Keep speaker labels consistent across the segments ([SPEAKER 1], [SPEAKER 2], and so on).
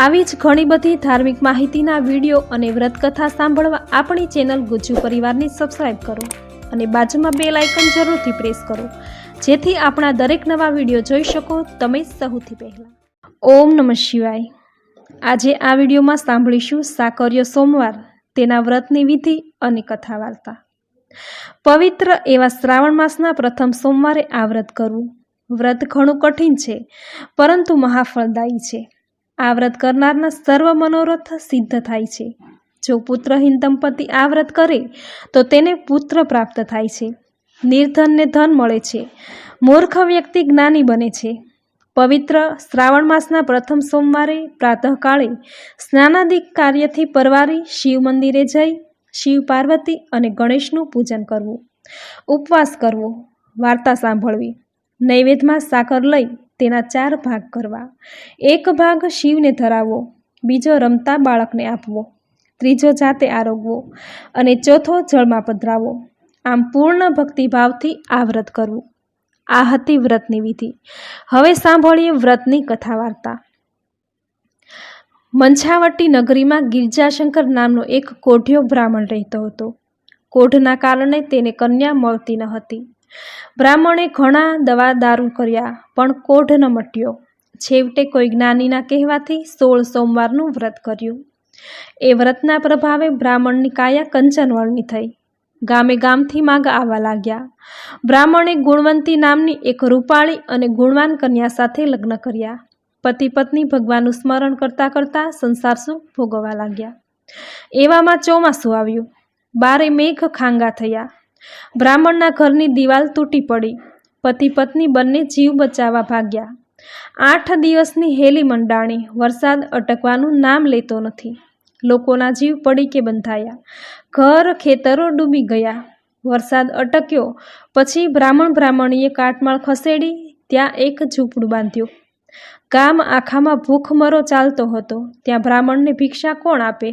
[SPEAKER 1] આવી જ ઘણી બધી ધાર્મિક માહિતીના વીડિયો અને વ્રતકથા સાંભળવા આપણી ચેનલ ગુજ્જુ પરિવારની સબસ્ક્રાઈબ કરો અને બાજુમાં બે લાઇકન જરૂરથી પ્રેસ કરો. જેથી આપણા દરેક નવા વીડિયો જોઈ શકો તમે સૌથી પહેલાં. ઓમ નમઃ શિવાય. આજે આ વિડીયોમાં સાંભળીશું સાકર્ય સોમવાર, તેના વ્રતની વિધિ અને કથા વાર્તા. પવિત્ર એવા શ્રાવણ માસના પ્રથમ સોમવારે આ વ્રત કરવું. વ્રત ઘણું કઠિન છે, પરંતુ મહાફળદાયી છે. આ વ્રત કરનારના સર્વ મનોરથ સિદ્ધ થાય છે. જો પુત્રહીન દંપતી આ વ્રત કરે, તો તેને પુત્ર પ્રાપ્ત થાય છે. નિર્ધનને ધન મળે છે. મૂર્ખ વ્યક્તિ જ્ઞાની બને છે. પવિત્ર શ્રાવણ માસના પ્રથમ સોમવારે પ્રાતઃકાળે સ્નાનાદિક કાર્યથી પરવારી શિવ મંદિરે જઈ શિવ પાર્વતી અને ગણેશનું પૂજન કરવું, ઉપવાસ કરવો, વાર્તા સાંભળવી, નૈવેદ્યમાં સાકર લઈ તેના ચાર ભાગ કરવા. એક ભાગ શિવને ધરાવવો બીજો રમતા બાળકને આપવો, ત્રીજો જાતે આરોગવો અને ચોથો જળમાં પધરાવો. આમ પૂર્ણ ભક્તિભાવથી આ વ્રત કરવું. આ હતી વ્રતની વિધિ. હવે સાંભળીએ વ્રતની કથા વાર્તા મંછાવટી નગરીમાં ગિરજાશંકર નામનો એક કોઢિયો બ્રાહ્મણ રહેતો હતો. કોઢના કારણે તેને કન્યા મળતી ન હતી. બ્રાહ્મણે ઘણા દવા દારૂ કર્યા, પણ કોઢ ન મટ્યો. છેવટે કોઈ જ્ઞાનીના કહેવાથી સોળ સોમવારનું વ્રત કર્યું. એ વ્રતના પ્રભાવે બ્રાહ્મણની કાયા કંચનવળની થઈ. ગામે ગામથી માગ આવવા લાગ્યા. બ્રાહ્મણે ગુણવંતી નામની એક રૂપાળી અને ગુણવાન કન્યા સાથે લગ્ન કર્યા. પતિ પત્ની ભગવાનનું સ્મરણ કરતાં કરતાં સંસાર સુખ ભોગવવા લાગ્યા. એવામાં ચોમાસું આવ્યું. બારે મેઘ ખાંગા થયા. બ્રાહ્મણના ઘરની દિવાલ તૂટી પડી. પતિ પત્ની બંને જીવ બચાવવા ભાગ્યા. આઠ દિવસની હેલી મંડાણી, વરસાદ અટકવાનું નામ લેતો નથી. લોકોના જીવ પડી કે બંધાયા. ઘર ખેતરો ડૂબી ગયા. વરસાદ અટક્યો, પછી બ્રાહ્મણ બ્રાહ્મણીએ કાટમાળ ખસેડી, ત્યાં એક ઝૂંપડું બાંધ્યું. ગામ આખામાં ભૂખમરો ચાલતો હતો. ત્યાં બ્રાહ્મણને ભિક્ષા કોણ આપે?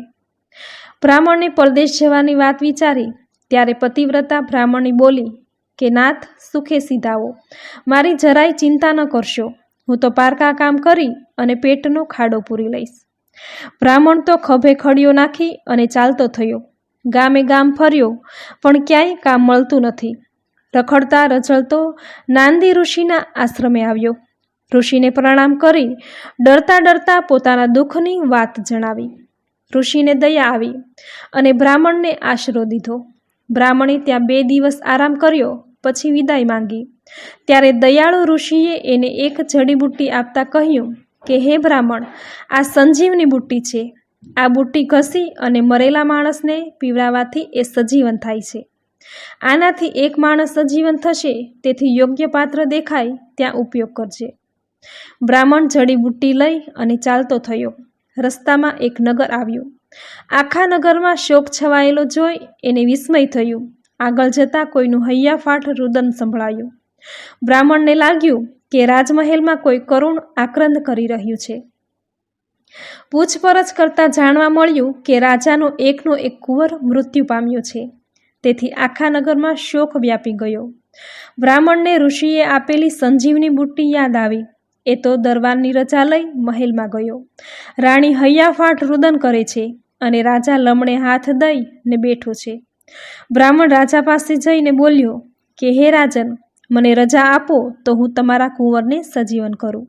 [SPEAKER 1] બ્રાહ્મણને પરદેશ જવાની વાત વિચારી ત્યારે પતિવ્રતા બ્રાહ્મણી બોલી, કે નાથ, સુખે સીધાવો. મારી જરાય ચિંતા ન કરશો. હું તો પારકા કામ કરી અને પેટનો ખાડો પૂરી લઈશ. બ્રાહ્મણ તો ખભે ખડીયો નાખી અને ચાલતો થયો. ગામે ગામ ફર્યો, પણ ક્યાંય કામ મળતું નથી. રખડતા રચલતો નાંદી ઋષિના આશ્રમે આવ્યો. ઋષિને પ્રણામ કરી, ડરતા ડરતા પોતાના દુઃખની વાત જણાવી. ઋષિને દયા આવી અને બ્રાહ્મણને આશરો દીધો. બ્રાહ્મણે ત્યાં બે દિવસ આરામ કર્યો, પછી વિદાય માંગી. ત્યારે દયાળુ ઋષિએ એને એક જડીબુટ્ટી આપતા કહ્યું કે, હે બ્રાહ્મણ, આ સંજીવની બુટ્ટી છે. આ બુટ્ટી ઘસી અને મરેલા માણસને પીવડાવવાથી એ સજીવન થાય છે. આનાથી એક માણસ સજીવન થશે, તેથી યોગ્ય પાત્ર દેખાય, ત્યાં ઉપયોગ કરજે. બ્રાહ્મણ જડીબુટ્ટી લઈ અને ચાલતો થયો. રસ્તામાં એક નગર આવ્યું. આખા નગરમાં શોક છવાયેલો જોઈ એને વિસ્મય થયું. આગળ જતાં કોઈનું હૈયાફાટ રુદન સંભળાયું. બ્રાહ્મણને લાગ્યું કે રાજમહેલમાં કોઈ કરુણ આક્રંદ કરી રહ્યું છે. પૂછપરછ કરતાં જાણવા મળ્યું કે રાજાનો એકનો એક કુંવર મૃત્યુ પામ્યો છે. તેથી આખા નગરમાં શોક વ્યાપી ગયો. બ્રાહ્મણને ઋષિએ આપેલી સંજીવની બુટ્ટી યાદ આવી. એ તો દરબારની રજા લઈ મહેલમાં ગયો. રાણી હૈયાફાટ રુદન કરે છે. અને રાજા લમણે હાથ દઈ ને બેઠો છે. બ્રાહ્મણ રાજા પાસે જઈને બોલ્યો, કે હે રાજન, મને રજા આપો તો હું તમારા કુંવરને સજીવન કરું.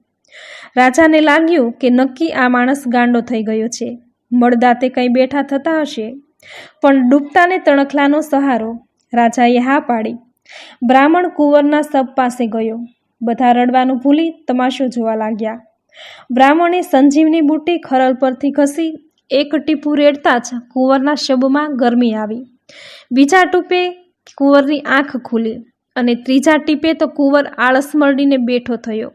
[SPEAKER 1] રાજાને લાગ્યું કે નક્કી આ માણસ ગાંડો થઈ ગયો છે. મળદાતે કંઈ બેઠા થતા હશે. પણ ડૂબતાને તણખલાનો સહારો રાજાએ હા પાડી. બ્રાહ્મણ કુંવરના સબ પાસે ગયો. બધા રડવાનું ભૂલી તમાશો જોવા લાગ્યા. બ્રાહ્મણે સંજીવની બુટ્ટી ખરલ પરથી ઘસી એક ટીપું રેડતા જ કુંવરના શબમાં ગરમી આવી. બીજા ટૂપે કુંવરની આંખ ખુલી અને ત્રીજા ટીપે તો કુંવર આળસ મરડીને બેઠો થયો.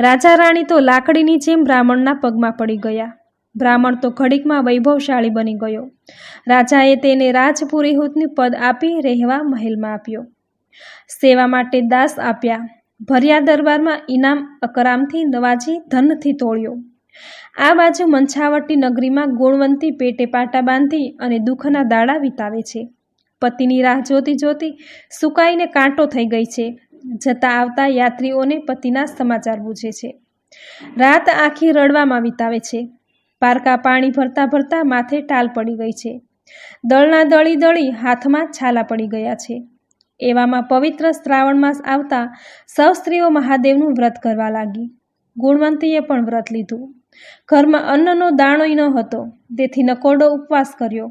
[SPEAKER 1] રાજા રાણી તો લાકડીની જેમ બ્રાહ્મણના પગમાં પડી ગયા. બ્રાહ્મણ તો ઘડીકમાં વૈભવશાળી બની ગયો. રાજાએ તેને રાજપુરીહૂતની પદ આપી રહેવા મહેલમાં આપ્યો. સેવા માટે દાસ આપ્યા. ભર્યા દરબારમાં ઇનામ અકરામથી નવાજી ધનથી તોળ્યો. આ બાજુ મંછાવટી નગરીમાં ગુણવંતી પેટે પાટા બાંધી અને દુઃખના દાડા વિતાવે છે. પતિની રાહ જોતી જોતી સુકાઈને કાંટો થઈ ગઈ છે. જતા આવતા યાત્રીઓને પતિના સમાચાર પૂછે છે. રાત આખી રડવામાં વિતાવે છે. પારકા પાણી ભરતા ભરતા માથે ટાલ પડી ગઈ છે. દળના દળી દળી હાથમાં છાલા પડી ગયા છે. એવામાં પવિત્ર શ્રાવણ માસ આવતા સૌ સ્ત્રીઓ મહાદેવનું વ્રત કરવા લાગી. ગુણવંતીએ પણ વ્રત લીધું. ઘરમાં અન્નનો દાણોય ન હતો. તેથી નકોડો ઉપવાસ કર્યો.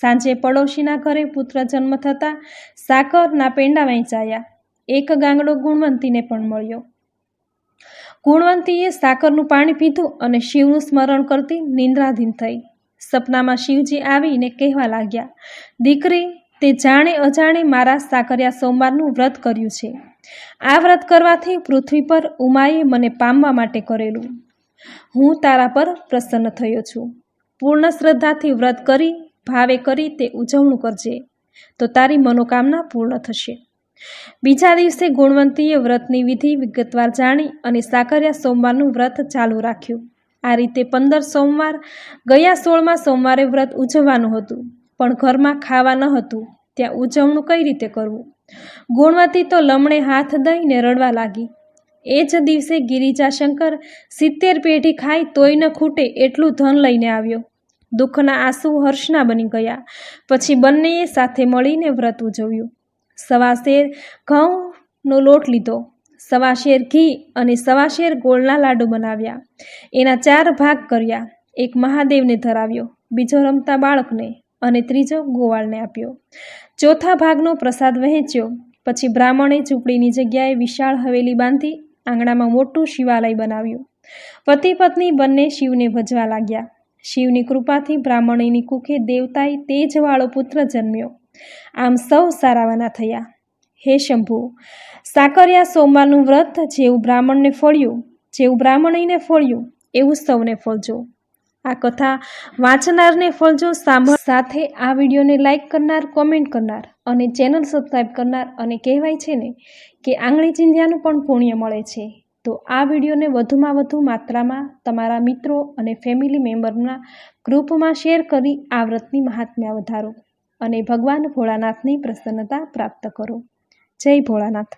[SPEAKER 1] સાંજે પડોશીના ઘરે પુત્ર જન્મ થતાં સાકરના પેંડા વહેંચાયા. એક ગાંગડો ગુણવંતીને પણ મળ્યો. ગુણવંતીએ સાકરનું પાણી પીધું અને શિવનું સ્મરણ કરતી નિંદ્રાધીન થઈ. સપનામાં શિવજી આવીને કહેવા લાગ્યા, દીકરી, તે જાણે અજાણે મારા સાકરિયા સોમવારનું વ્રત કર્યું છે. આ વ્રત કરવાથી પૃથ્વી પર ઉમાએ મને પામવા માટે કરેલું. હું તારા પર પ્રસન્ન થયો છું. પૂર્ણ શ્રદ્ધાથી વ્રત કરી, ભાવે કરી તે ઉજવણું કરજે, તો તારી મનોકામના પૂર્ણ થશે. બીજા દિવસે ગુણવંતીએ વ્રતની વિધિ વિગતવાર જાણી અને સાકરિયા સોમવારનું વ્રત ચાલુ રાખ્યું. આ રીતે પંદર સોમવાર, ગયા સોળમાં સોમવારે વ્રત ઉજવવાનું હતું, પણ ઘરમાં ખાવા ન હતું, ત્યાં ઉજવણું કઈ રીતે કરવું? ગુણવતી તો લમણે હાથ દઈને રડવા લાગી. એ જ દિવસે ગિરિજાશંકર સિત્તેર પેઢી ખાય તોય ન ખૂટે એટલું ધન લઈને આવ્યો. દુઃખના આંસુ હર્ષના બની ગયા. પછી બંનેએ સાથે મળીને વ્રત ઉજવ્યું. સવા શેર ઘઉંનો લોટ લીધો. સવા શેર ઘી અને સવા શેર ગોળના લાડુ બનાવ્યા. એના ચાર ભાગ કર્યા. એક મહાદેવને ધરાવ્યો, બીજો રમતા બાળકને અને ત્રીજો ગોવાળને આપ્યો. ચોથા ભાગનો પ્રસાદ વહેંચ્યો. પછી બ્રાહ્મણે ઝૂંપડીની જગ્યાએ વિશાળ હવેલી બાંધી આંગણામાં મોટું શિવાલય બનાવ્યું. પતિ પત્ની બંને શિવને ભજવા લાગ્યા. શિવની કૃપાથી બ્રાહ્મણીની કુખે દેવતાએ તેજવાળો પુત્ર જન્મ્યો. આમ સૌ સારાવાના થયા. હે શંભુ, સાકરિયા સોમવારનું વ્રત જેવું બ્રાહ્મણને ફળ્યું, જેવું બ્રાહ્મણીને ફળ્યું, એવું સૌને ફળજો. આ કથા વાંચનારને ફળજો સાંભળ. સાથે આ વિડીયોને લાઇક કરનાર, કોમેન્ટ કરનાર અને ચેનલ સબસ્ક્રાઈબ કરનાર અને કહેવાય છે ને કે આંગળી ચીંધ્યાનું પણ પુણ્ય મળે છે. તો આ વિડીયોને વધુમાં વધુ માત્રામાં તમારા મિત્રો અને ફેમિલી મેમ્બરના ગ્રુપમાં શેર કરી આ વ્રતની મહાત્મ્યા વધારો અને ભગવાન ભોળાનાથની પ્રસન્નતા પ્રાપ્ત કરો. જય ભોળાનાથ.